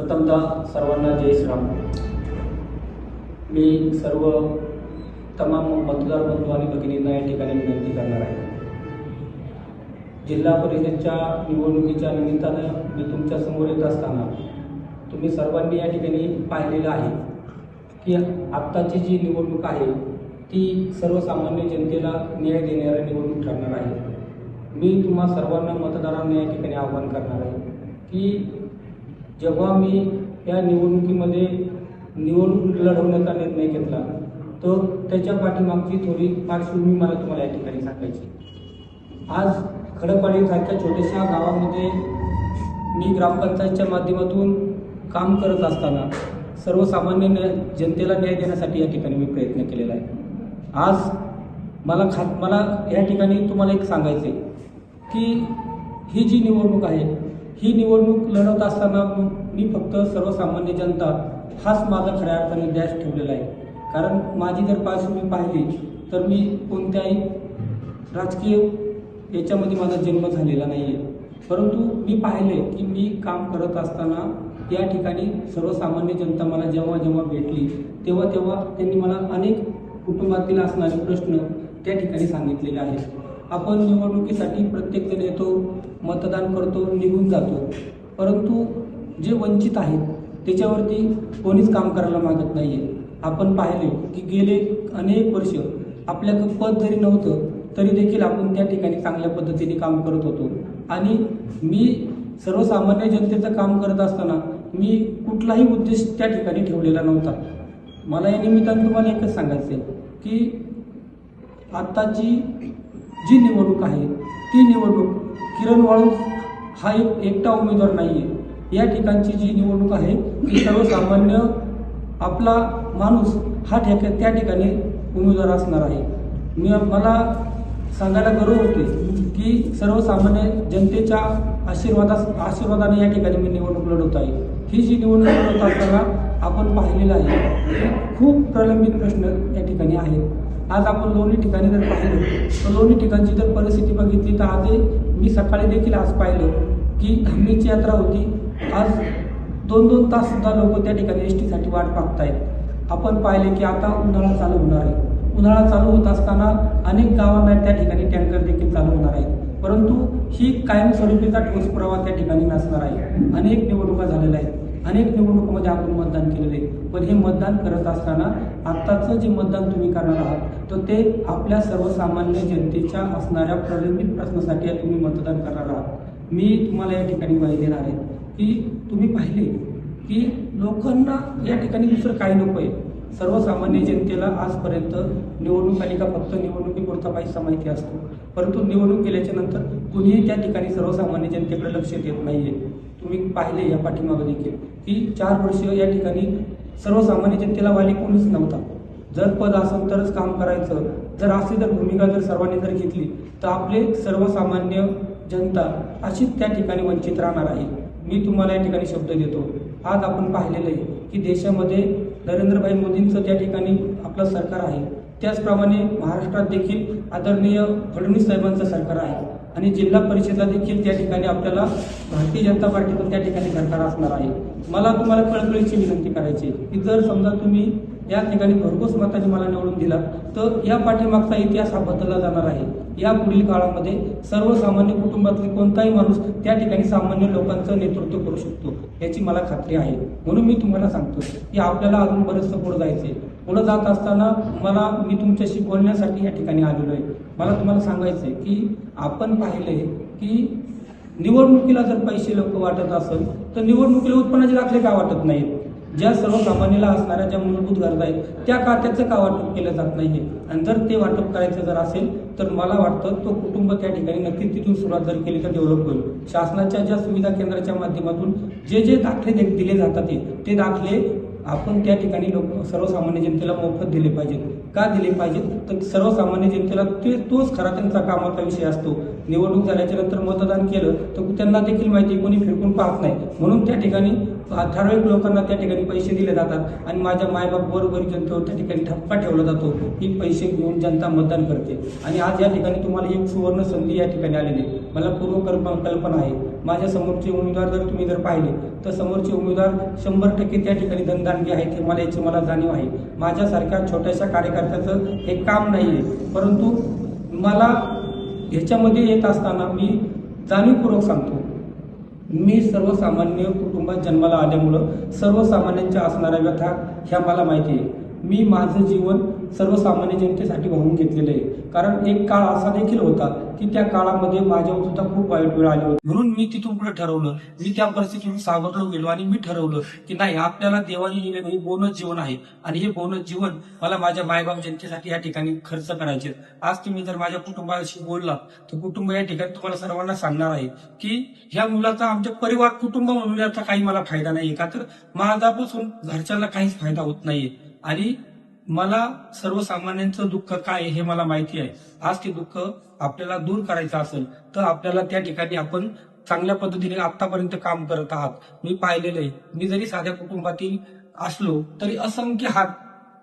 प्रथमतः सर्वांना जय श्रीराम. मी सर्व तमाम मतदार बंधू आणि भगिनींना या ठिकाणी विनंती करणार आहे. जिल्हा परिषदच्या निवडणुकीच्या निमित्तानं मी तुमच्यासमोर येत असताना तुम्ही सर्वांनी या ठिकाणी पाहिलेलं आहे की आत्ताची जी निवडणूक आहे ती सर्वसामान्य जनतेला न्याय देणारी निवडणूक ठरणार आहे. मी तुम्हा सर्वांना मतदारांना या ठिकाणी आवाहन करणार आहे की जेव्हा मी या निवडणुकीमध्ये निवडणूक लढवण्याचा निर्णय घेतला तर त्याच्या पाठीमागची थोडी पार्श्वभूमी मला तुम्हाला या ठिकाणी सांगायची आज खडपाडीसारख्या छोट्याशा गावामध्ये मी ग्रामपंचायतच्या माध्यमातून काम करत असताना सर्वसामान्य न्याय- जनतेला न्याय देण्यासाठी या ठिकाणी मी प्रयत्न केलेला आहे. आज मला खात मला या ठिकाणी तुम्हाला एक सांगायचं आहे की ही जी निवडणूक आहे ही निवडणूक लढवत असताना मी फक्त सर्वसामान्य जनता हाच माझा खऱ्या अर्थाने ध्यास ठेवलेला आहे. कारण माझी जर पार्श्वभूमी पाहिली तर मी कोणत्याही राजकीय याच्यामध्ये माझा जन्म झालेला नाही आहे परंतु मी पाहिले की मी काम करत असताना या ठिकाणी सर्वसामान्य जनता मला जेव्हा जेव्हा भेटली तेव्हा तेव्हा त्यांनी मला अनेक कुटुंबातील असणारे प्रश्न त्या ठिकाणी सांगितलेले आहेत. आपण निवडणुकीसाठी प्रत्येकजण येतो मतदान करतो निघून जातो. परंतु जे वंचित आहेत त्याच्यावरती कोणीच काम करायला मागत नाही आहे आपण पाहिले की गेले अनेक वर्ष आपल्याकडं पद जरी नव्हतं तरी देखील आपण त्या ठिकाणी चांगल्या पद्धतीने काम करत होतो. आणि मी सर्वसामान्य जनतेचं काम करत असताना मी कुठलाही उद्देश त्या ठिकाणी ठेवलेला नव्हता. मला या निमित्तानं तुम्हाला एकच सांगायचं आहे की आत्ताची जी निवडणूक आहे ती निवडणूक किरण वाळू हा एक एकटा उमेदवार नाही आहे या ठिकाणची जी निवडणूक आहे ती सर्वसामान्य आपला माणूस हा ठेक त्या ठिकाणी उमेदवार असणार आहे. मी मला सांगायला गर्व होते की सर्वसामान्य जनतेच्या आशीर्वादास आशीर्वादाने या ठिकाणी मी निवडणूक लढवत आहे. ही जी निवडणूक लढवत असताना आपण पाहिलेलं आहे खूप प्रलंबित प्रश्न या ठिकाणी आहेत. आज आपण लोणी ठिकाणी जर पाहिलं तर लोणी ठिकाणची जर परिस्थिती बघितली तर आज मी सकाळी देखील आज पाहिलं की धामीची यात्रा होती. आज दोन दोन तास सुद्धा लोक त्या ठिकाणी एस टीसाठी वाट पाहतायत. आपण पाहिले की आता उन्हाळा चालू होणार आहे. उन्हाळा चालू होत असताना अनेक गावांना त्या ठिकाणी टँकर देखील चालू होणार आहेत. परंतु ही कायमस्वरूपीचा ठोस पुरावा त्या ठिकाणी नसणार आहे. अनेक निवडणुका झालेल्या आहेत. अनेक निवडणुकीमध्ये आपण मतदान केलेले आहे. पण हे मतदान करत असताना आत्ताचं जे मतदान तुम्ही करणार आहात तर ते आपल्या सर्वसामान्य जनतेच्या असणाऱ्या प्रलंबित प्रश्नासाठी तुम्ही मतदान करणार आहात. मी तुम्हाला या ठिकाणी माहिती देणार आहे की तुम्ही पाहिले की लोकांना या ठिकाणी दुसरं काही नको आहे. सर्वसामान्य जनतेला आजपर्यंत निवडणूक आली का फक्त निवडणुकीपुरता पैसा माहिती असतो. परंतु निवडणूक केल्याच्यानंतर कुणीही त्या ठिकाणी सर्वसामान्य जनतेकडे लक्ष देत नाहीये. तुम्ही पाहिले या पाठीमागं देखील. की चार वर्ष या ठिकाणी सर्वसामान्य जनतेला वाली कोणीच नव्हता. जर पद असेल तरच काम करायचं. जर अशी जर भूमिका जर सर्वांनी जर घेतली तर आपले सर्वसामान्य जनता अशीच त्या ठिकाणी वंचित राहणार आहे. मी तुम्हाला या ठिकाणी शब्द देतो. आज आपण पाहिलेलं आहे की देशामध्ये नरेंद्रभाई मोदींचं त्या ठिकाणी आपलं सरकार आहे. त्याचप्रमाणे महाराष्ट्रात देखील आदरणीय फडणवीस साहेबांचं सरकार आहे. आणि जिल्हा परिषदला देखील त्या ठिकाणी आपल्याला भारतीय जनता पार्टीचं त्या ठिकाणी सरकार असणार आहे. मला तुम्हाला कळकळीची विनंती करायची आहे की जर समजा तुम्ही या ठिकाणी भरघोस मताने मला निवडून दिला तर या पाठीमागचा इतिहास हा बदलला जाणार आहे. या पुढील काळामध्ये सर्वसामान्य कुटुंबातले कोणताही माणूस त्या ठिकाणी सामान्य लोकांचं नेतृत्व करू शकतो याची मला खात्री आहे. म्हणून मी तुम्हाला सांगतो की आपल्याला अजून बरंचसं पुढे जायचंय. पुढे जात असताना मला मी तुमच्याशी बोलण्यासाठी या ठिकाणी आलेलो आहे. मला तुम्हाला सांगायचं आहे की आपण पाहिले की निवडणुकीला जर पैसे लोक वाटत असेल तर निवडणुकीला उत्पन्नाचे दाखले का वाटत नाहीत? ज्या सर्वसामान्याला असणाऱ्या ज्या मूलभूत गरजा आहेत त्या का त्याचं का वाटप केलं जात नाही? आणि जर ते वाटप करायचं जर असेल तर मला वाटतं तो कुटुंब त्या ठिकाणी नक्कीच तिथून सुरुवात जर केली तर डेव्हलप होईल. शासनाच्या ज्या सुविधा केंद्राच्या माध्यमातून जे जे दाखले दिले जातात ते- ते दाखले आपण त्या ठिकाणी लोक सर्वसामान्य जनतेला मोफत दिले पाहिजेत. का दिले पाहिजेत? तर सर्वसामान्य जनतेला ते तोच खरा त्यांचा कामाचा विषय असतो. निवडणूक झाल्याच्यानंतर मतदान केलं तर त्यांना देखील माहिती कोणी फिरकून पाहत नाही. म्हणून त्या ठिकाणी ठराविक लोकांना त्या ठिकाणी पैसे दिले जातात आणि माझ्या मायबाप बरोबर जनतेवर त्या ठिकाणी ठप्पा ठेवला जातो. की पैसे घेऊन जनता मतदान करते. आणि आज या ठिकाणी तुम्हाला एक सुवर्ण संधी या ठिकाणी आलेली आहे. मला पूर्व कल्पना आहे. माझ्या समोरचे उमेदवार जर तुम्ही जर पाहिले तर समोरचे उमेदवार शंभर टक्के त्या ठिकाणी धनदानगी आहेत हे मला याची मला जाणीव आहे. माझ्यासारख्या छोट्याशा कार्यकर्त्याचं हे काम नाही आहे. परंतु मला ह्याच्यामध्ये येत असताना मी जाणीवपूर्वक सांगतो. मी सर्वसामान्य कुटुंबात जन्माला आल्यामुळं सर्वसामान्यांच्या असणाऱ्या व्यथा ह्या मला माहिती आहे. मी माझं जीवन सर्वसामान्य जनतेसाठी वाहून घेतलेलं आहे. कारण एक काळ असा देखील होता की त्या काळामध्ये माझ्यावर सुद्धा खूप वाईट वेळ आली होती. म्हणून मी तिथून पुढे ठरवलं मी त्या परिस्थितीतून सावरलो गेलो आणि मी ठरवलं की नाही आपल्याला देवाने दिलेलं हे बोनस जीवन आहे. आणि हे बोनस जीवन मला माझ्या मायबाप जनतेसाठी या ठिकाणी खर्च करायचे आज तुम्ही जर माझ्या कुटुंबाशी बोलला तर कुटुंब या ठिकाणी तुम्हाला सर्वांना सांगणार आहे की ह्या मुलाचा आमच्या परिवार कुटुंब म्हणून याचा काही मला फायदा नाहीये. का तर माझापासून घरच्यांना काहीच फायदा होत नाहीये. आणि मला सर्वसामान्यांचं दुःख काय आहे हे मला माहिती आहे. आज ते दुःख आपल्याला दूर करायचं असेल तर आपल्याला त्या ठिकाणी आपण चांगल्या पद्धतीने आतापर्यंत काम करत आहात. मी पाहिलेलं आहे. मी जरी साध्या कुटुंबातील असलो तरी असंख्य हात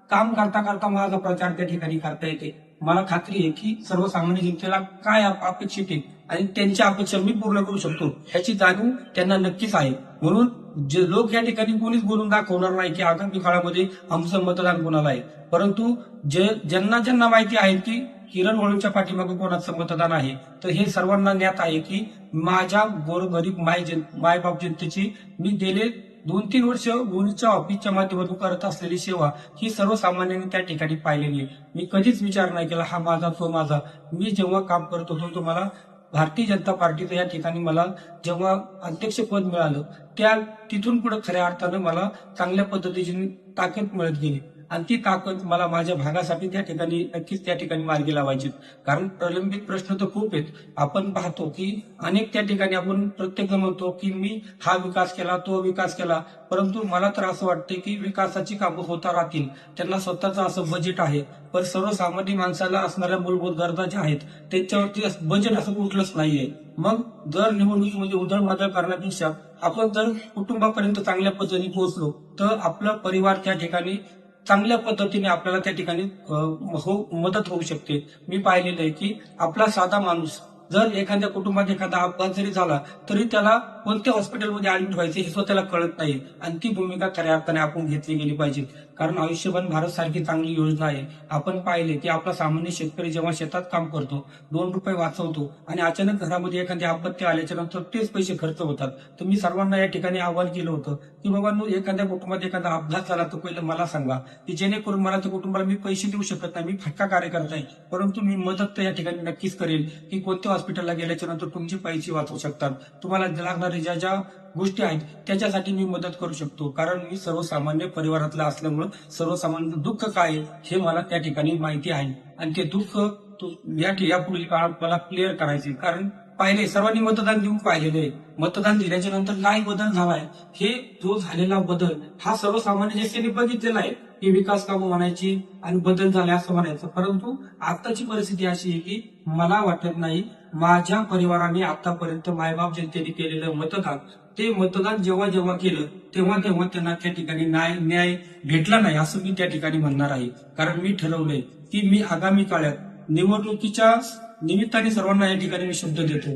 काम करता करता माझा प्रचार त्या ठिकाणी करता येते. मला खात्री आहे की सर्वसामान्य जनतेला काय अपेक्षित आहे आणि त्यांच्या अपेक्षा मी पूर्ण करू शकतो. ह्याची जाणीव त्यांना नक्कीच आहे. म्हणून जे लोक या ठिकाणी कोणीच बोलून दाखवणार नाही की आगामी काळामध्ये आमचं मतदान कोणाला आहे. परंतु जे ज्यांना ज्यांना माहिती आहे की किरण वळूच्या पाठीमागे कोणाचं मतदान आहे तर हे सर्वांना ज्ञात आहे की माझ्या गोरगरीब माय जन मायबाप जनतेची मी गेले दोन तीन वर्ष गुणच्या ऑफिसच्या माध्यमातून करत असलेली सेवा ही सर्वसामान्यांनी त्या ठिकाणी पाहिलेली आहे. मी कधीच विचार नाही केला हा माझा तो माझा. मी जेव्हा काम करत होतो तुम्हाला भारतीय जनता पार्टीचं या ठिकाणी मला जेव्हा अध्यक्षपद मिळालं त्या तिथून पुढे खऱ्या अर्थानं मला चांगल्या पद्धतीची ताकद मिळत गेली. आणि ती ताकद मला माझ्या भागासाठी त्या ठिकाणी नक्कीच त्या ठिकाणी मार्गी लावायची कारण प्रलंबित प्रश्न तर खूप आहेत. आपण पाहतो की अनेक त्या ठिकाणी आपण प्रत्येक म्हणतो की मी हा विकास केला तो विकास केला. परंतु मला तर असं वाटतं की विकासाची कामं होता राहतील. त्यांना स्वतःचं असं बजेट आहे. पण सर्वसामान्य माणसाला असणाऱ्या मूलभूत गरजा ज्या आहेत त्याच्यावरती बजेट असं कुठलंच नाहीये. मग जर निवडणुकीमध्ये म्हणजे उधळमाधळ करण्यापेक्षा आपण जर कुटुंबापर्यंत चांगल्या पद्धतीने पोहोचलो तर आपला परिवार त्या ठिकाणी चांगल्या पद्धतीने आपल्याला त्या ठिकाणी हो मदत होऊ शकते. मी पाहिलेलं आहे की आपला साधा माणूस जर एखाद्या कुटुंबात एखादा अपघात जरी झाला तरी त्याला कोणत्या हॉस्पिटलमध्ये ऍडमिट व्हायचे हे स्वतःला कळत नाही. आणि ती भूमिका खऱ्या अर्थाने आपण घेतली गेली पाहिजे. कारण आयुष्यभर भारत सारखी चांगली योजना आहे. आपण पाहिले की आपला सामान्य शेतकरी जेव्हा शेतात काम करतो दोन रुपये वाचवतो आणि अचानक घरामध्ये एखादी आपत्ती आल्याच्यानंतर तेच पैसे खर्च होतात. तर मी सर्वांना या ठिकाणी अहवाल केलं होतं की बाबांनो एखाद्या कुटुंबात एखादा अपघात झाला तर पहिलं मला सांगा की जेणेकरून मला त्या कुटुंबाला मी पैसे देऊ शकत नाही मी फटका कार्यकर्ता आहे. परंतु मी मदत तर या ठिकाणी नक्कीच करेल की कोणत्या हॉस्पिटलला गेल्याच्यानंतर तुमचे पैसे वाचवू शकतात. तुम्हाला लागणारे ज्या ज्या गोष्टी आहेत त्याच्यासाठी मी मदत करू शकतो. कारण मी सर्वसामान्य परिवारातला असल्यामुळं सर्वसामान्य दुःख काय आहे हे मला त्या ठिकाणी माहिती आहे. आणि ते दुःख या यापुढील काळात मला क्लिअर करायचे कारण पाहिले सर्वांनी मतदान देऊन पाहिलेले मतदान दिल्याच्या नंतर काय बदल झालाय. हे जो झालेला बदल हा सर्वसामान्य जनतेने बघितलेला आहे. की विकास कामं म्हणायची आणि बदल झाले असं म्हणायचं. परंतु आताची परिस्थिती अशी आहे की मला वाटत नाही माझ्या परिवाराने आतापर्यंत मायबाप जनतेने केलेलं मतदान ते मतदान जेव्हा जेव्हा केलं तेव्हा तेव्हा त्यांना त्या ठिकाणी न्याय न्याय भेटला नाही असं मी त्या ठिकाणी म्हणणार आहे. कारण मी ठरवलंय की मी आगामी काळात निवडणुकीच्या निमित्ताने सर्वांना या ठिकाणी मी शब्द देतो.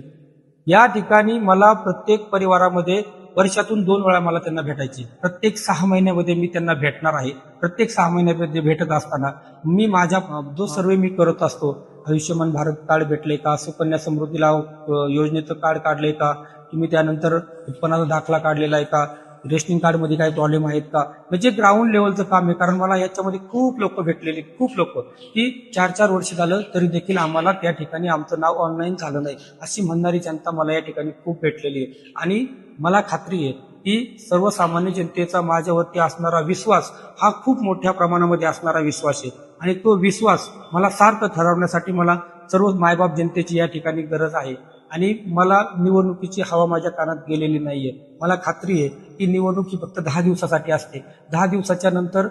या ठिकाणी मला प्रत्येक परिवारामध्ये वर्षातून दोन वेळा मला त्यांना भेटायची. प्रत्येक सहा महिन्यामध्ये मी त्यांना भेटणार आहे. प्रत्येक सहा महिन्यामध्ये भेटत असताना मी माझ्या जो सर्वे मी करत असतो आयुष्यमान भारत कार्ड भेटले का? सुकन्या समृद्धीला लाभ योजनेचं कार्ड काढले का? तुम्ही त्यानंतर उत्पन्नाचा दाखला काढलेला आहे का? रेशनिंग कार्डमध्ये काही प्रॉब्लेम आहेत का? म्हणजे ग्राउंड लेवलचं काम आहे. कारण मला याच्यामध्ये खूप लोक भेटलेले खूप लोक. की चार चार वर्ष झालं तरी देखील आम्हाला त्या ठिकाणी आमचं नाव ऑनलाईन झालं नाही. अशी म्हणणारी जनता मला या ठिकाणी खूप भेटलेली आहे. आणि मला खात्री आहे की सर्वसामान्य जनतेचा माझ्यावरती असणारा विश्वास हा खूप मोठ्या प्रमाणामध्ये असणारा विश्वास आहे. आणि तो विश्वास मला सार्थ ठरवण्यासाठी मला सर्व मायबाप जनतेची या ठिकाणी गरज आहे. आणि मला निवडणुकीची हवा माझ्या कानात गेलेली नाहीये. मला खात्री आहे की निवडणूक ही फक्त दहा दिवसासाठी असते. दहा दिवसाच्या नंतर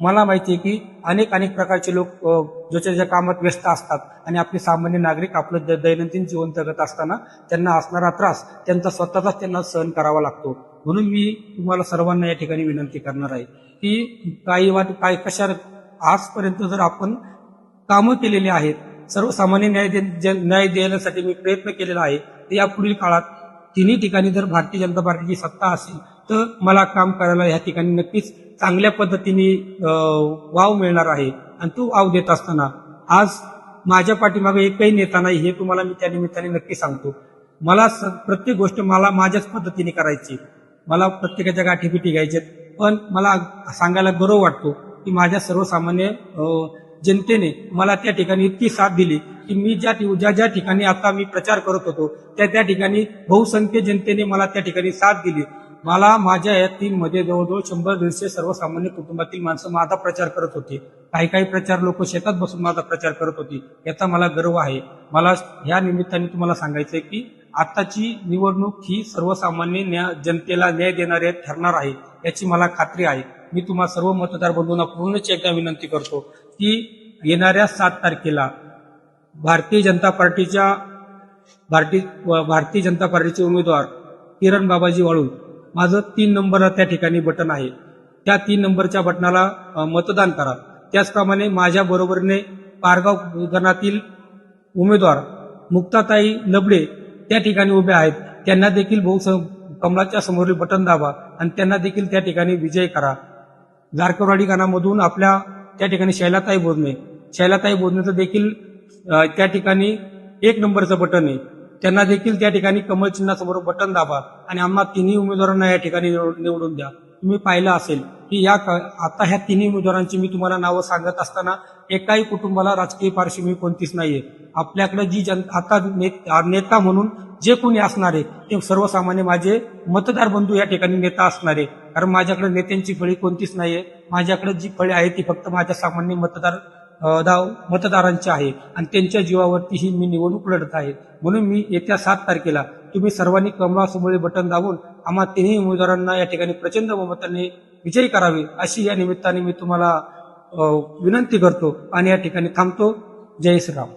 मला माहिती आहे की अनेक अनेक प्रकारचे लोक ज्याच्या ज्या कामात व्यस्त असतात आणि आपले सामान्य नागरिक आपलं द- दैनंदिन जीवन जगत असताना त्यांना असणारा त्रास त्यांचा स्वतःचाच त्यांना सहन करावा लागतो. म्हणून मी तुम्हाला सर्वांना या ठिकाणी विनंती करणार आहे की काही वाट काय कशा आजपर्यंत जर आपण कामं केलेली आहेत सर्वसामान्य न्याय दे न्याय देण्यासाठी मी प्रयत्न केलेला आहे. तर यापुढील काळात तिन्ही ठिकाणी जर भारतीय जनता पार्टीची सत्ता असेल तर मला काम करायला या ठिकाणी नक्कीच चांगल्या पद्धतीने वाव मिळणार आहे. आणि तो वाव देत असताना आज माझ्या पाठीमागे एकही नेता नाही हे तुम्हाला मी त्या निमित्ताने नक्की सांगतो. मला स- प्रत्येक गोष्ट मला माझ्याच पद्धतीने करायची. मला प्रत्येकाच्या गाठीपिठी घ्यायच्यात पण मला सांगायला गौरव वाटतो की माझ्या सर्वसामान्य जनतेने मला त्या ठिकाणी इतकी साथ दिली की मी ज्या ज्या ज्या ठिकाणी आता मी प्रचार करत होतो त्या त्या ठिकाणी बहुसंख्य जनतेने मला त्या ठिकाणी साथ दिली. मला माझ्या या टीममध्ये जवळजवळ शंभर दीडशे सर्वसामान्य कुटुंबातील माणसं माझा प्रचार करत होते. काही काही प्रचार लोक शेतात बसून माझा प्रचार करत होती. याचा मला गर्व आहे. मला ह्या निमित्ताने तुम्हाला सांगायचंय की आताची निवडणूक ही सर्वसामान्य न्या जनतेला न्याय देणारी ठरणार आहे याची मला खात्री आहे. मी तुम्हाला सर्व मतदार बंधूंना पूर्णच एकदा विनंती करतो. ती येणाऱ्या सात तारखेला भारतीय जनता पार्टीच्या भारतीय व भारतीय जनता पार्टीचे उमेदवार किरण बाबाजी वाळू. माझं तीन नंबर त्या ठिकाणी बटन आहे. त्या तीन नंबरच्या बटनाला मतदान करा. त्याचप्रमाणे माझ्या बरोबरीने पारगाव गणातील उमेदवार मुक्ताताई नबडे त्या ठिकाणी उभे आहेत. त्यांना देखील बहु कमलाच्या समोरील बटन दाबा आणि त्यांना देखील त्या ठिकाणी विजय करा. जारकरवाडी गणामधून आपल्या त्या ठिकाणी शैलाताई बोधणे. शैलाताई बोधनेचं देखील त्या ठिकाणी एक नंबरचं बटन आहे. त्यांना देखील त्या ठिकाणी कमळ चिन्हासमोर बटन दाबा आणि आम्हा तिन्ही उमेदवारांना या ठिकाणी निवड- निवडून द्या. तुम्ही पाहिलं असेल की या क- आता ह्या तिन्ही उमेदवारांची मी तुम्हाला नावं सांगत असताना एकाही कुटुंबाला राजकीय पार्श्वभूमी कोणतीच नाहीये. आपल्याकडे जी जन आता नेता म्हणून जे कोणी असणार आहे ते सर्वसामान्य माझे मतदार बंधू या ठिकाणी नेता असणारे कारण माझ्याकडे नेत्यांची फळी कोणतीच नाहीये. माझ्याकडे जी फळी आहे ती फक्त माझ्या सामान्य मतदार दाव मतदारांची आहे. आणि त्यांच्या जीवावरती ही मी निवडणूक लढत आहे. म्हणून मी येत्या सात तारखेला तुम्ही सर्वांनी कमळासमोर बटन दाबून आम्हा तिन्ही उमेदवारांना या ठिकाणी प्रचंड बहुमताने विजयी करावे अशी या निमित्ताने मी तुम्हाला विनंती करतो आणि या ठिकाणी थांबतो. जय श्रीराम.